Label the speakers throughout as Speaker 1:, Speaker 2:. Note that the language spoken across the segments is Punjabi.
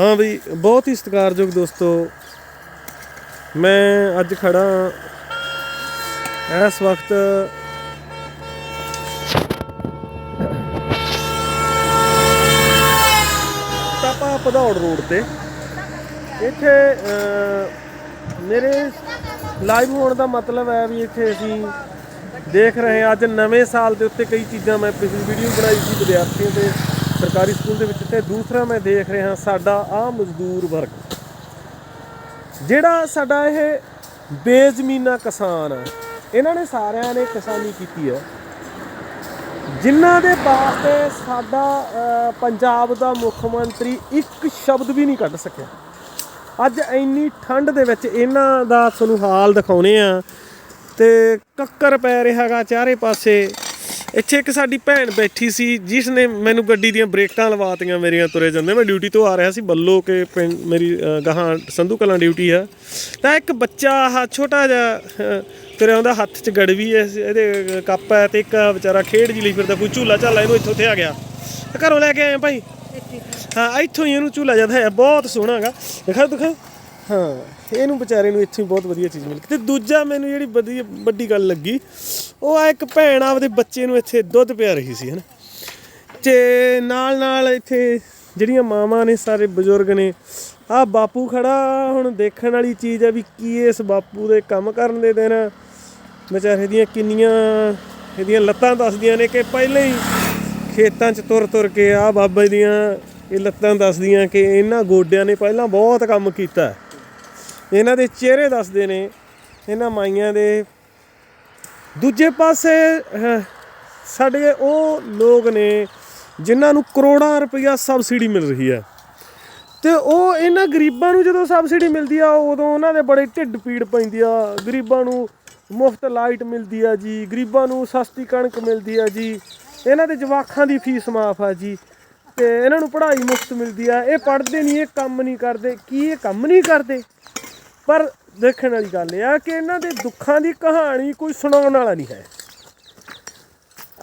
Speaker 1: ਹਾਂ ਬਈ, ਬਹੁਤ ਹੀ ਸਤਿਕਾਰਯੋਗ ਦੋਸਤੋ, ਮੈਂ ਅੱਜ ਖੜਾ ਇਸ ਵਕਤ ਟਾਪਾ ਪਧੌੜ ਰੋਡ ਤੇ। ਇੱਥੇ ਮੇਰੇ ਲਾਈਵ ਹੋਣ ਦਾ ਮਤਲਬ ਹੈ ਵੀ ਇੱਥੇ ਅਸੀਂ ਦੇਖ ਰਹੇ ਹਾਂ। ਅੱਜ ਨਵੇਂ ਸਾਲ ਦੇ ਉੱਤੇ ਕਈ ਚੀਜ਼ਾਂ ਮੈਂ ਪਿਛਲੀ ਵੀਡੀਓ ਬਣਾਈ ਸੀ ਵਿਦਿਆਰਥੀਆਂ ਦੇ ਸਰਕਾਰੀ ਸਕੂਲ ਦੇ ਵਿੱਚ ਤੇ ਦੂਸਰਾ ਮੈਂ ਦੇਖ ਰਿਹਾ ਸਾਡਾ ਆ ਮਜ਼ਦੂਰ ਵਰਗ। ਜਿਹੜਾ ਸਾਡਾ ਇਹ ਬੇਜ਼ਮੀਨਾ ਕਿਸਾਨ ਆ ਇਹਨਾਂ ਨੇ ਸਾਰਿਆਂ ਨੇ ਕਿਸਾਨੀ ਕੀਤੀ ਹੈ। ਜਿਨ੍ਹਾਂ ਦੇ ਵਾਸਤੇ ਸਾਡਾ ਪੰਜਾਬ ਦਾ ਮੁੱਖ ਮੰਤਰੀ ਇੱਕ ਸ਼ਬਦ ਵੀ ਨਹੀਂ ਕੱਢ ਸਕਿਆ। ਅੱਜ ਇੰਨੀ ਠੰਡ ਦੇ ਵਿੱਚ ਇਹਨਾਂ ਦਾ ਤੁਹਾਨੂੰ ਹਾਲ ਦਿਖਾਉਨੇ ਆ ਤੇ ਕੱਕਰ ਪੈ ਰਿਹਾਗਾ ਚਾਰੇ ਪਾਸੇ। ਇੱਥੇ ਇੱਕ ਸਾਡੀ ਭੈਣ ਬੈਠੀ ਸੀ ਜਿਸ ਨੇ ਮੈਨੂੰ ਗੱਡੀ ਦੀਆਂ ਬ੍ਰੇਕਾਂ ਲਵਾਤੀਆਂ ਮੇਰੀਆਂ ਤੁਰੇ ਜਾਂਦੇ। ਮੈਂ ਡਿਊਟੀ ਤੋਂ ਆ ਰਿਹਾ ਸੀ ਬੱਲੋ ਕੇ ਪਿੰਡ ਮੇਰੀ ਗਾਹਾਂ ਸੰਧੂ ਕਲਾਂ ਡਿਊਟੀ ਆ। ਤਾਂ ਇੱਕ ਬੱਚਾ ਆਹ ਛੋਟਾ ਜਿਹਾ ਤੁਰਿਆ ਆਉਂਦਾ ਹੱਥ 'ਚ ਗੜਵੀ ਐ ਇਹਦੇ ਕੱਪ ਹੈ ਤੇ ਇੱਕ ਵਿਚਾਰਾ ਖੇਡ ਜੀ ਲਈ ਫਿਰਦਾ ਕੋਈ ਝੂਲਾ ਝਾਲਾ ਇਹਨੂੰ ਇੱਥੋਂ ਤੇ ਆ ਗਿਆ। ਘਰੋਂ ਲੈ ਕੇ ਆਏ ਆ। ਭਾਈ ਹਾਂ ਇੱਥੋਂ ਹੀ ਇਹਨੂੰ ਝੂਲਾ ਜਦ ਹੈ ਬਹੁਤ ਸੋਹਣਾ ਹੈਗਾ। ਦਿਖਾ ਦਿਖਾ। ਹਾਂ, ਇਹਨੂੰ ਵਿਚਾਰੇ ਨੂੰ ਇੱਥੇ ਬਹੁਤ ਵਧੀਆ ਚੀਜ਼ ਮਿਲ। ਗਈ ਤੇ ਦੂਜਾ ਮੈਨੂੰ ਜਿਹੜੀ ਵਧੀਆ ਵੱਡੀ ਗੱਲ ਲੱਗੀ, ਉਹ ਆ ਇੱਕ ਭੈਣ ਆਪਦੇ ਬੱਚੇ ਨੂੰ ਇੱਥੇ ਦੁੱਧ ਪਿਆ ਰਹੀ ਸੀ, ਹਨ। ਤੇ ਨਾਲ ਨਾਲ ਇੱਥੇ ਜਿਹੜੀਆਂ ਮਾਵਾਂ ਨੇ ਸਾਰੇ ਬਜ਼ੁਰਗ ਨੇ, ਆ ਬਾਪੂ ਖੜਾ ਹੁਣ ਦੇਖਣ ਵਾਲੀ ਚੀਜ਼ ਆ ਵੀ ਕੀ ਇਸ ਬਾਪੂ ਦੇ ਕੰਮ ਕਰਨ ਦੇ ਦਿਨ। ਵਿਚਾਰੇ ਦੀਆਂ ਕਿੰਨੀਆਂ ਇਹਦੀਆਂ ਲੱਤਾਂ ਦੱਸਦੀਆਂ ਨੇ ਕਿ ਪਹਿਲਾਂ ਹੀ ਖੇਤਾਂ 'ਚ ਤੁਰ ਤੁਰ ਕੇ ਆ ਬਾਬਾ ਜੀ ਦੀਆਂ ਇਹ ਲੱਤਾਂ ਦੱਸਦੀਆਂ ਕਿ ਇਹਨਾਂ ਗੋਡਿਆਂ ਨੇ ਪਹਿਲਾਂ ਬਹੁਤ ਕੰਮ ਕੀਤਾ। ਇਹਨਾਂ ਦੇ ਚਿਹਰੇ ਦੱਸਦੇ ਨੇ, ਇਹਨਾਂ ਮਾਈਆਂ ਦੇ। ਦੂਜੇ ਪਾਸੇ ਸਾਡੇ ਉਹ ਲੋਕ ਨੇ ਜਿਨ੍ਹਾਂ ਨੂੰ ਕਰੋੜਾਂ ਰੁਪਈਆ ਸਬਸਿਡੀ ਮਿਲ ਰਹੀ ਹੈ। ਤੇ ਉਹ ਇਹਨਾਂ ਗਰੀਬਾਂ ਨੂੰ ਜਦੋਂ ਸਬਸਿਡੀ ਮਿਲਦੀ ਆ ਉਦੋਂ ਉਹਨਾਂ ਦੇ ਬੜੇ ਢਿੱਡ ਪੀੜ ਪੈਂਦੀ ਆ। ਗਰੀਬਾਂ ਨੂੰ ਮੁਫਤ ਲਾਈਟ ਮਿਲਦੀ ਆ ਜੀ, ਗਰੀਬਾਂ ਨੂੰ ਸਸਤੀ ਕਣਕ ਮਿਲਦੀ ਆ ਜੀ। ਇਹਨਾਂ ਦੇ ਜਵਾਖਾਂ ਦੀ ਫੀਸ ਮਾਫ ਆ ਜੀ। ਤੇ ਇਹਨਾਂ ਨੂੰ ਪੜ੍ਹਾਈ ਮੁਫਤ ਮਿਲਦੀ ਆ। ਇਹ ਪੜ੍ਹਦੇ ਨਹੀਂ, ਇਹ ਕੰਮ ਨਹੀਂ ਕਰਦੇ। ਕੀ ਇਹ ਕੰਮ ਨਹੀਂ ਕਰਦੇ? ਪਰ ਦੇਖਣ ਵਾਲੀ ਗੱਲ ਇਹ ਆ ਕਿ ਇਹਨਾਂ ਦੇ ਦੁੱਖਾਂ ਦੀ ਕਹਾਣੀ ਕੋਈ ਸੁਣਾਉਣ ਵਾਲਾ ਨਹੀਂ ਹੈ।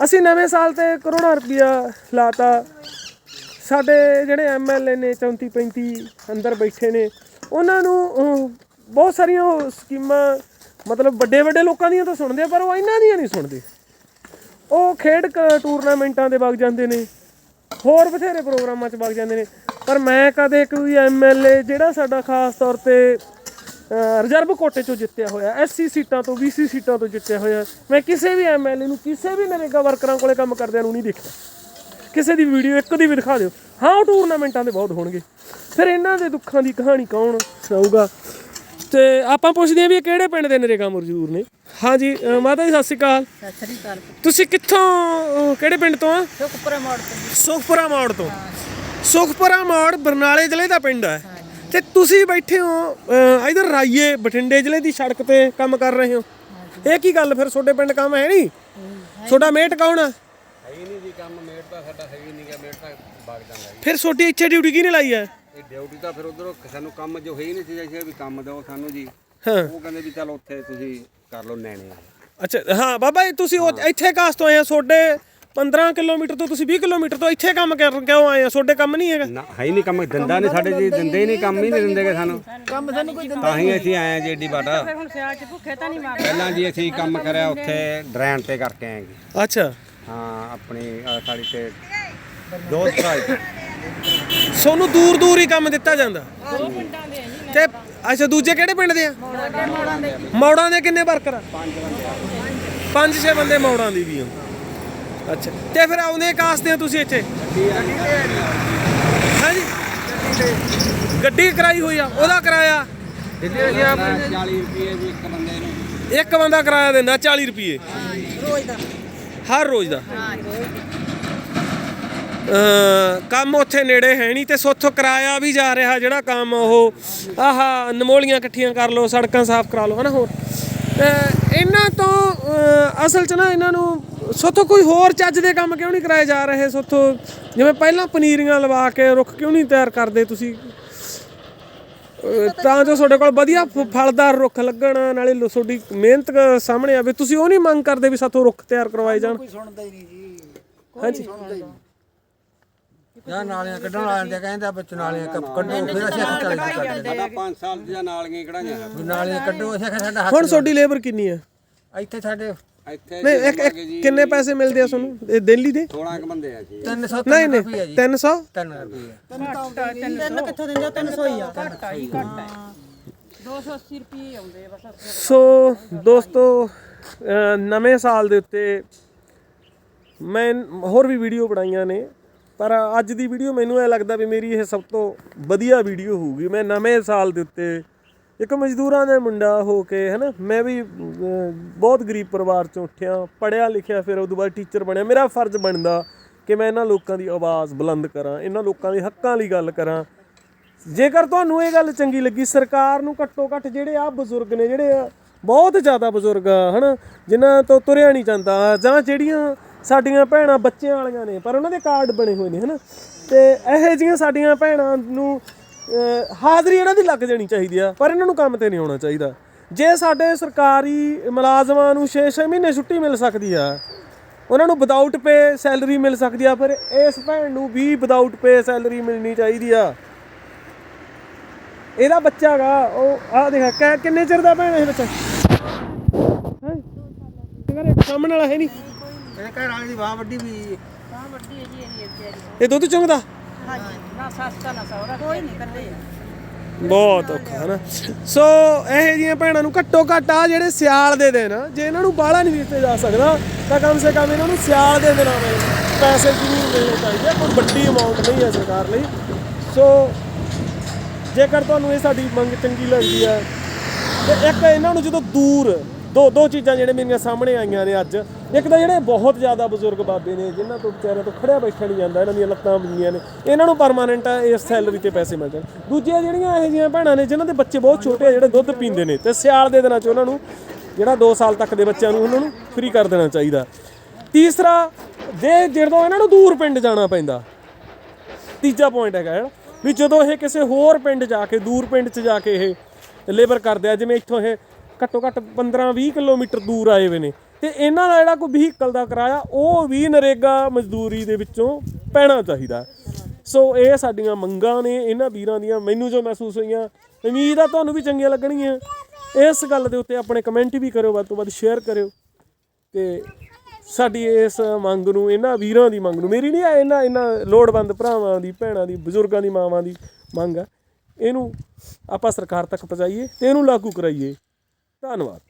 Speaker 1: ਅਸੀਂ ਨਵੇਂ ਸਾਲ ਤੇ ਕਰੋੜਾਂ ਰੁਪਇਆ ਲਾਤਾ। ਸਾਡੇ ਜਿਹੜੇ ਐਮਐਲਏ ਨੇ 34 35 ਅੰਦਰ ਬੈਠੇ ਨੇ, ਉਹਨਾਂ ਨੂੰ ਬਹੁਤ ਸਾਰੀਆਂ ਉਹ ਸਕੀਮਾਂ, ਮਤਲਬ ਵੱਡੇ ਵੱਡੇ ਲੋਕਾਂ ਦੀਆਂ ਤਾਂ ਸੁਣਦੇ ਪਰ ਉਹ ਇਹਨਾਂ ਦੀਆਂ ਨਹੀਂ ਸੁਣਦੇ। ਉਹ ਖੇਡ ਕ- ਟੂਰਨਾਮੈਂਟਾਂ ਦੇ ਵਗ ਜਾਂਦੇ ਨੇ, ਹੋਰ ਬਥੇਰੇ ਪ੍ਰੋਗਰਾਮਾਂ 'ਚ ਵਗ ਜਾਂਦੇ ਨੇ। ਪਰ ਮੈਂ ਕਦੇ ਕੋਈ ਐਮਐਲਏ ਜਿਹੜਾ ਸਾਡਾ ਖਾਸ ਤੌਰ ਤੇ ਰਿਜ਼ਰਵ ਕੋਟੇ 'ਚੋਂ ਜਿੱਤਿਆ ਹੋਇਆ ਐਸਸੀ ਸੀਟਾਂ ਤੋਂ ਬੀਸੀ ਸੀਟਾਂ ਤੋਂ ਜਿੱਤਿਆ ਹੋਇਆ। ਮੈਂ ਕਿਸੇ ਵੀ ਐਮਐਲਏ ਨੂੰ ਕਿਸੇ ਵੀ ਨਰੇਗਾ ਵਰਕਰਾਂ ਕੋਲੇ ਕੰਮ ਕਰਦਿਆਂ ਨੂੰ ਨਹੀਂ ਦੇਖਿਆ। ਕਿਸੇ ਦੀ ਵੀਡੀਓ ਇੱਕ ਦੀ ਵੀ ਦਿਖਾ ਦਿਓ। ਹਾਂ ਉਹ ਟੂਰਨਾਮੈਂਟਾਂ ਦੇ ਬਹੁਤ ਹੋਣਗੇ। ਫਿਰ ਇਹਨਾਂ ਦੇ ਦੁੱਖਾਂ ਦੀ ਕਹਾਣੀ ਕੌਣ ਸੁਣਾਊਗਾ ਤੇ ਆਪਾਂ ਪੁੱਛਦੇ ਹਾਂ ਵੀ ਇਹ ਕਿਹੜੇ ਪਿੰਡ ਦੇ ਨਰੇਗਾ ਮਜ਼ਦੂਰ ਨੇ? ਹਾਂਜੀ ਅਹ ਮਾਤਾ ਜੀ ਸਤਿ ਸ਼੍ਰੀ ਅਕਾਲ।
Speaker 2: ਸਤਿ ਸ੍ਰੀ ਅਕਾਲ।
Speaker 1: ਤੁਸੀਂ ਕਿੱਥੋਂ ਕਿਹੜੇ ਪਿੰਡ ਤੋਂ ਆ?
Speaker 2: ਸੁਖਪੁਰਾ ਮੋੜ ਤੋਂ
Speaker 1: ਸੁਖਪੁਰਾ ਮੋੜ ਤੋਂ। ਸੁਖਪੁਰਾ ਮੋੜ ਬਰਨਾਲੇ ਜ਼ਿਲ੍ਹੇ ਦਾ ਪਿੰਡ ਹੈ। ਤੇ ਤੁਸੀਂ ਬੈਠੇ ਹੋ ਇਧਰ ਰਾਈਏ ਬਠਿੰਡੇ ਜ਼ਿਲ੍ਹੇ ਦੀ ਸੜਕ ਤੇ ਕੰਮ ਕਰ ਰਹੇ ਹੋ। ਇਹ ਕੀ ਗੱਲ ਫਿਰ ਤੁਹਾਡੇ ਪਿੰਡ ਕੰਮ ਹੈ ਨਹੀਂ? ਤੁਹਾਡਾ ਮੇਟ ਕੌਣ ਆ?
Speaker 3: ਹੈ ਹੀ ਨਹੀਂ ਜੀ ਕੰਮ ਮੇਟ ਤਾਂ ਸਾਡਾ ਹੈ ਹੀ ਨਹੀਂ ਗਾ ਮੇਟ ਤਾਂ ਵਗ ਜਾਂਦਾ ਜੀ।
Speaker 1: ਫਿਰ ਤੁਹਾਡੀ ਇੱਥੇ ਡਿਊਟੀ ਕਿਹਨੇ ਲਾਈ ਹੈ?
Speaker 3: ਇਹ ਡਿਊਟੀ ਤਾਂ ਫਿਰ ਉਧਰੋਂ ਸਾਨੂੰ ਕੰਮ ਜੋ ਹੈ ਹੀ ਨਹੀਂ ਸੀ ਅਸੀਂ ਵੀ ਕੰਮ ਦਿਓ ਸਾਨੂੰ ਜੀ। ਉਹ ਕਹਿੰਦੇ ਵੀ ਚਲ ਉੱਥੇ ਤੁਸੀਂ ਕਰ ਲਓ ਨੈਣੇ
Speaker 1: ਅੱਛਾ ਹਾਂ ਬਾਬਾ ਜੀ ਤੁਸੀਂ ਇੱਥੇ ਕਾਸ ਤੋਂ ਆਏ ਆ ਤੁਹਾਡੇ 15 ਕਿਲੋਮੀਟਰ ਤੋਂ ਤੁਸੀਂ 20 ਕਿਲੋਮੀਟਰ ਤੋਂ ਇੱਥੇ ਕੰਮ ਕਰਨ ਕਿਉਂ ਆਏ ਆ ਤੁਹਾਡੇ ਕੰਮ ਨਹੀਂ ਹੈਗਾ।
Speaker 3: ਨਾ ਹੈ ਹੀ ਨਹੀਂ ਕੰਮ ਦਿੰਦਾ ਨਹੀਂ ਸਾਡੇ ਜੀ ਦਿੰਦੇ ਹੀ ਨਹੀਂ ਕੰਮ ਹੀ ਨਹੀਂ ਦਿੰਦੇਗੇ ਸਾਨੂੰ।
Speaker 2: ਕੰਮ ਸਾਨੂੰ ਕੋਈ
Speaker 3: ਤਾਂ ਹੀ ਅਸੀਂ ਆਏ ਆ ਜੀ ਏਡੀ ਬਾਟਾ
Speaker 2: ਹੁਣ ਸਿਆਲ ਚ ਭੁੱਖੇ ਤਾਂ ਨਹੀਂ ਮਾਰਦੇ।
Speaker 3: ਪਹਿਲਾਂ ਜੀ ਅਸੀਂ ਕੰਮ ਕਰਿਆ ਉੱਥੇ ਡਰੈਨ ਤੇ ਕਰਕੇ ਆਏ ਜੀ।
Speaker 1: ਅੱਛਾ।
Speaker 3: ਹਾਂ ਆਪਣੀ ਸਾਡੀ ਤੇ ਦੋ ਸਰਾਈ
Speaker 1: ਸੋਨੂੰ ਦੂਰ ਦੂਰ ਹੀ ਕੰਮ ਦਿੱਤਾ ਜਾਂਦਾ। ਤੇ ਅੱਛਾ ਦੂਜੇ ਕਿਹੜੇ ਪਿੰਡ ਦੇ ਆ? ਮੌੜਾਂ ਦੇ ਕਿੰਨੇ ਵਰਕਰ ਆ? ਪੰਜ ਛੇ ਬੰਦੇ ਮੌੜਾਂ ਦੀ ਵੀ ਆ। ਅੱਛਾ। ਤੇ ਫਿਰ ਆਉਂਦੇ ਕਾਸਦੇ ਹੋ ਤੁਸੀਂ ਇੱਥੇ? ਹਾਂਜੀ। ਗੱਡੀ ਕਰਾਈ ਹੋਈ ਆ, ਉਹਦਾ ਕਿਰਾਇਆ?
Speaker 3: ਦਿੱਲੀ 40 ਰੁਪਏ ਜੀ ਇੱਕ ਬੰਦੇ ਨੂੰ
Speaker 1: ਇੱਕ ਬੰਦਾ ਕਿਰਾਇਆ ਦਿੰਦਾ 40 ਰੁਪਏ
Speaker 2: ਰੋਜ਼ ਦਾ
Speaker 1: ਹਰ ਰੋਜ਼ ਦਾ। ਕੰਮ ਉੱਥੇ ਨੇੜੇ ਹੈ ਨਹੀਂ ਤੇ ਸੋਥੋਂ ਕਿਰਾਇਆ ਵੀ ਜਾ ਰਿਹਾ ਜਿਹੜਾ ਕੰਮ ਉਹ, ਆਹਾ ਨਮੋਲੀਆਂ ਇਕੱਠੀਆਂ ਕਰ ਲਓ, ਸੜਕਾਂ ਸਾਫ਼ ਕਰਾ ਲਓ, ਹਨਾ ਹੋਰ। ਇਹਨਾਂ ਤੋਂ ਅਸਲ 'ਚ ਨਾ ਇਹਨਾਂ ਨੂੰ ਸੋਥੋਂ ਕੋਈ ਹੋਰ ਚੱਜ ਦੇ ਕੰਮ ਕਿਉਂ ਨਹੀਂ ਕਰਾਏ ਜਾ ਰਹੇ ਸੋਥੋਂ? ਜਿਵੇਂ ਪਹਿਲਾਂ ਪਨੀਰੀਆਂ ਲਵਾ ਕੇ ਰੁੱਖ ਕਿਉਂ ਨਹੀਂ ਤਿਆਰ ਕਰਦੇ ਤੁਸੀਂ? ਤਾਂ ਜੋ ਤੁਹਾਡੇ ਕੋਲ ਵਧੀਆ ਫਲਦਾਰ ਰੁੱਖ ਲੱਗਣ ਨਾਲੇ ਲੋ- ਤੁਹਾਡੀ ਮਿਹਨਤ ਸਾਹਮਣੇ ਆਵੇ। ਤੁਸੀਂ ਉਹ ਨਹੀਂ ਮੰਗ ਕਰਦੇ ਵੀ ਸਾਥੋਂ ਰੁੱਖ ਤਿਆਰ ਕਰਵਾਏ ਜਾਣ।
Speaker 2: ਕੋਈ ਸੁਣਦਾ ਹੀ ਨਹੀਂ ਜੀ।
Speaker 1: ਹਾਂਜੀ।
Speaker 4: ਜਾਂ ਨਾਲੀਆਂ ਕੱਢਣ ਵਾਲਿਆਂ ਦੇ ਕਹਿੰਦਾ ਵਿੱਚ ਨਾਲੀਆਂ ਕੱਪ ਕੱਢੋ ਫਿਰ ਅਸੀਂ ਚਲੇ ਕਰਦੇ
Speaker 3: ਸਾਡਾ 5 ਸਾਲ ਦੀਆਂ ਨਾਲੀਆਂ ਕਢਾਈਆਂ।
Speaker 4: ਨਾਲੀਆਂ ਕੱਢੋ ਅਸੀਂ ਸਾਡਾ ਹੱਥ
Speaker 1: ਹੁਣ ਤੁਹਾਡੀ ਲੇਬਰ ਕਿੰਨੀ ਹੈ?
Speaker 4: ਇੱਥੇ ਸਾਡੇ
Speaker 3: ਇੱਥੇ
Speaker 1: ਨਹੀਂ ਇੱਕ ਇੱਕ ਕਿੰਨੇ ਪੈਸੇ ਮਿਲਦੇ ਆ ਤੁਹਾਨੂੰ? ਇਹ ਦਿੱਲੀ ਦੇ?
Speaker 3: 16 ਕ ਬੰਦੇ ਆ ਜੀ।
Speaker 4: 300
Speaker 1: ਨਹੀਂ
Speaker 4: ਰੁਪਏ
Speaker 1: ਨਹੀਂ
Speaker 4: ਜੀ।
Speaker 1: 300
Speaker 4: 3 ਰੁਪਏ
Speaker 2: ਤਿੰਨ ਕਿੱਥੋਂ ਦਿੰਦੇ 300 ਹੀ ਆ। ਘੱਟ ਆ ਜੀ ਘੱਟ ਹੈ 280 ਰੁਪਏ ਆਉਂਦੇ ਆ ਬਸ
Speaker 1: ਸੋ ਦੋਸਤੋ ਨਵੇਂ ਸਾਲ ਦੇ ਉੱਤੇ ਮੈਂ ਹੋਰ ਵੀ ਵੀਡੀਓ ਬਣਾਈਆਂ ਨੇ ਪਰ ਅੱਜ ਦੀ ਵੀਡੀਓ ਮੈਨੂੰ ਇਹ ਲੱਗਦਾ ਵੀ ਮੇਰੀ ਇਹ ਸਭ ਤੋਂ ਵਧੀਆ ਵੀਡੀਓ ਹੋਊਗੀ। ਮੈਂ ਨਵੇਂ ਸਾਲ ਦੇ ਉੱਤੇ ਇੱਕ ਮਜ਼ਦੂਰਾਂ ਦਾ ਮੁੰਡਾ ਹੋ ਕੇ, ਹਨਾ, ਮੈਂ ਵੀ ਬਹੁਤ ਗਰੀਬ ਪਰਿਵਾਰ ਚੋਂ ਉੱਠਿਆ ਪੜਿਆ ਲਿਖਿਆ, ਫਿਰ ਉਦੋਂ ਬਾਅਦ ਟੀਚਰ ਬਣਿਆ। ਮੇਰਾ ਫਰਜ਼ ਬਣਦਾ ਕਿ ਮੈਂ ਇਹਨਾਂ ਲੋਕਾਂ ਦੀ ਆਵਾਜ਼ ਬੁਲੰਦ ਕਰਾਂ, ਇਹਨਾਂ ਲੋਕਾਂ ਦੇ ਹੱਕਾਂ ਲਈ ਗੱਲ ਕਰਾਂ। ਜੇਕਰ ਤੁਹਾਨੂੰ ਇਹ ਗੱਲ ਚੰਗੀ ਲੱਗੀ, ਸਰਕਾਰ ਨੂੰ ਘੱਟੋ ਘੱਟ ਜਿਹੜੇ ਆ ਬਜ਼ੁਰਗ ਨੇ, ਜਿਹੜੇ ਆ, ਬਹੁਤ ਜ਼ਿਆਦਾ ਬਜ਼ੁਰਗ ਆ, ਹਨਾ, ਜਿਨ੍ਹਾਂ ਤੋਂ ਤੁਰਿਆ ਨਹੀਂ ਜਾਂਦਾ, ਜਾਂ ਜਿਹੜੀਆਂ ਸਾਡੀਆਂ ਭੈਣਾਂ ਬੱਚਿਆਂ ਵਾਲੀਆਂ ਨੇ, ਪਰ ਉਹਨਾਂ ਦੇ ਕਾਰਡ ਬਣੇ ਹੋਏ ਨੇ, ਹਨਾ। ਤੇ ਇਹੋ ਜਿਹੀਆਂ ਸਾਡੀਆਂ ਭੈਣਾਂ ਨੂੰ ਹਾਜ਼ਰੀ ਇਹਨਾਂ ਦੀ ਲੱਗ ਜਾਣੀ ਚਾਹੀਦੀ ਆ ਪਰ ਇਹਨਾਂ ਨੂੰ ਕੰਮ ਤੇ ਨਹੀਂ ਆਉਣਾ ਚਾਹੀਦਾ। ਜੇ ਸਾਡੇ ਸਰਕਾਰੀ ਮੁਲਾਜ਼ਮਾਂ ਨੂੰ 6-6 ਮਹੀਨੇ ਛੁੱਟੀ ਮਿਲ ਸਕਦੀ ਆ ਉਹਨਾਂ ਨੂੰ ਵਿਦਆਊਟ ਪੇ ਸੈਲਰੀ ਮਿਲ ਸਕਦੀ ਆ ਪਰ ਇਸ ਭੈਣ ਨੂੰ ਵੀ ਵਿਦਆਊਟ ਪੇ ਸੈਲਰੀ ਮਿਲਣੀ ਚਾਹੀਦੀ ਆ। ਇਹਦਾ ਬੱਚਾ ਗਾ ਉਹ ਆ ਦੇਖ ਕਿ- ਕਿੰਨੇ ਚਿਰ ਦਾ ਭੈਣ ਇਹ ਬੱਚਾ? ਹੈ? ਘਰੇ ਸਾਹਮਣੇ ਵਾਲਾ ਹੈ ਨਹੀਂ?
Speaker 4: ਇਹ ਘਰ ਵਾਲੀ ਦੀ ਬਾਹ ਵੱਡੀ ਵੀ।
Speaker 2: ਤਾਂ ਵੱਡੀ ਹੈ ਜੀ ਇਹ
Speaker 1: ਦੁੱਧ ਚੁੰਗਦਾ?
Speaker 2: ਹਾਂਜੀ। ਨਾ ਸਸਤਾ ਨਾ ਸੌਰਾ ਕੋਈ ਨਹੀਂ ਕੱਲੇ
Speaker 1: ਬਹੁਤ ਔਖਾ ਹੈ ਨਾ ਸੋ ਇਹੋ ਜਿਹੀਆਂ ਭੈਣਾਂ ਨੂੰ ਘੱਟੋ ਘੱਟ ਆ ਜਿਹੜੇ ਸਿਆਲ ਦੇ ਦਿਨ ਜੇ ਇਹਨਾਂ ਨੂੰ ਬਾਹਲਾ ਨਹੀਂ ਦਿੱਤੇ ਜਾ ਸਕਦਾ, ਤਾਂ ਕਮ ਸੇ ਕਮ ਇਹਨਾਂ ਨੂੰ ਸਿਆਲ ਦੇ ਦਿਨਾਂ ਵਿੱਚ ਪੈਸੇ ਜ਼ਰੂਰ ਮਿਲਣੇ ਚਾਹੀਦੇ, ਕੋਈ ਵੱਡੀ ਅਮਾਉਂਟ ਨਹੀਂ ਹੈ ਸਰਕਾਰ ਲਈ। ਸੋ ਜੇਕਰ ਤੁਹਾਨੂੰ ਇਹ ਸਾਡੀ ਮੰਗ ਚੰਗੀ ਲੱਗਦੀ ਹੈ, ਤੇ ਇੱਕ ਇਹਨਾਂ ਨੂੰ ਜਦੋਂ ਦੂਰ ਦੋ ਦੋ ਚੀਜ਼ਾਂ ਜਿਹੜੇ ਮੇਰੀਆਂ ਸਾਹਮਣੇ ਆਈਆਂ ਨੇ ਅੱਜ। ਇੱਕ ਤਾਂ ਜਿਹੜੇ ਬਹੁਤ ਜ਼ਿਆਦਾ ਬਜ਼ੁਰਗ ਬਾਬੇ ਨੇ, ਜਿਨ੍ਹਾਂ ਤੋਂ ਵਿਚਾਰਿਆਂ ਤੋਂ ਖੜਿਆ ਬੈਠਿਆ ਨਹੀਂ ਜਾਂਦਾ, ਇਹਨਾਂ ਦੀਆਂ ਲੱਤਾਂ ਬੰਦੀਆਂ ਨੇ, ਇਹਨਾਂ ਨੂੰ ਪਰਮਾਨੈਂਟ ਇਸ ਸੈਲਰੀ ਤੇ ਪੈਸੇ ਮਿਲ ਜਾਣ। ਦੂਜੀਆਂ ਜਿਹੜੀਆਂ ਇਹੋ ਜਿਹੀਆਂ ਭੈਣਾਂ ਨੇ, ਜਿਨ੍ਹਾਂ ਦੇ ਬੱਚੇ ਬਹੁਤ ਛੋਟੇ ਆ, ਜਿਹੜੇ ਦੁੱਧ ਪੀਂਦੇ ਨੇ, ਤੇ ਸਿਆਲ ਦੇ ਦਿਨਾਂ 'ਚ ਉਹਨਾਂ ਨੂੰ, ਜਿਹੜਾ 2 ਸਾਲ ਤੱਕ ਦੇ ਬੱਚਿਆਂ ਨੂੰ ਉਹਨਾਂ ਨੂੰ ਫ੍ਰੀ ਕਰ ਦੇਣਾ ਚਾਹੀਦਾ। ਤੀਸਰਾ, ਜੇ ਜਦੋਂ ਇਹਨਾਂ ਨੂੰ ਦੂਰ ਪਿੰਡ ਜਾਣਾ ਪੈਂਦਾ, ਤੀਜਾ ਪੁਆਇੰਟ ਹੈਗਾ ਹੈ ਵੀ ਜਦੋਂ ਇਹ ਕਿਸੇ ਹੋਰ ਪਿੰਡ ਜਾ ਕੇ, ਦੂਰ ਪਿੰਡ 'ਚ ਜਾ ਕੇ ਇਹ ਲੇਬਰ ਕਰਦੇ ਆ, ਜਿਵੇਂ ਇੱਥੋਂ ਇਹ ਘੱਟੋ ਘੱਟ 15-20 ਕਿਲੋਮੀਟਰ ਦੂਰ ਆਏ ਹੋਏ ਨੇ। ਤੇ ਇਹਨਾਂ ਦਾ ਜਿਹੜਾ ਕੋਈ ਵਹੀਕਲ ਦਾ ਕਿਰਾਇਆ, ਉਹ ਵੀ ਨਰੇਗਾ ਮਜ਼ਦੂਰੀ ਦੇ ਵਿੱਚੋਂ ਪੈਣਾ ਚਾਹੀਦਾ। ਸੋ ਇਹ ਸਾਡੀਆਂ ਮੰਗਾਂ ਨੇ, ਇਹਨਾਂ ਵੀਰਾਂ ਦੀਆਂ, ਮੈਨੂੰ ਜੋ ਮਹਿਸੂਸ ਹੋਈਆਂ, ਉਮੀਦ ਆ ਤੁਹਾਨੂੰ ਵੀ ਚੰਗੀਆਂ ਲੱਗਣਗੀਆਂ। ਇਸ ਗੱਲ ਦੇ ਉੱਤੇ ਆਪਣੇ ਕਮੈਂਟ ਵੀ ਕਰਿਓ, ਵੱਧ ਤੋਂ ਵੱਧ ਸ਼ੇਅਰ ਕਰਿਓ। ਤੇ ਸਾਡੀ ਇਸ ਮੰਗ ਨੂੰ, ਇਹਨਾਂ ਵੀਰਾਂ ਦੀ ਮੰਗ ਨੂੰ, ਮੇਰੀ ਨਹੀਂ ਆ ਇਹਨਾਂ ਇਹਨਾਂ ਲੋੜਵੰਦ ਭਰਾਵਾਂ ਦੀ, ਭੈਣਾਂ ਦੀ, ਬਜ਼ੁਰਗਾਂ ਦੀ, ਮਾਵਾਂ ਦੀ ਮੰਗ ਆ। ਇਹਨੂੰ ਆਪਾਂ ਸਰਕਾਰ ਤੱਕ ਪਹੁੰਚਾਈਏ ਤੇ ਇਹਨੂੰ ਲਾਗੂ ਕਰਾਈਏ। ਧੰਨਵਾਦ।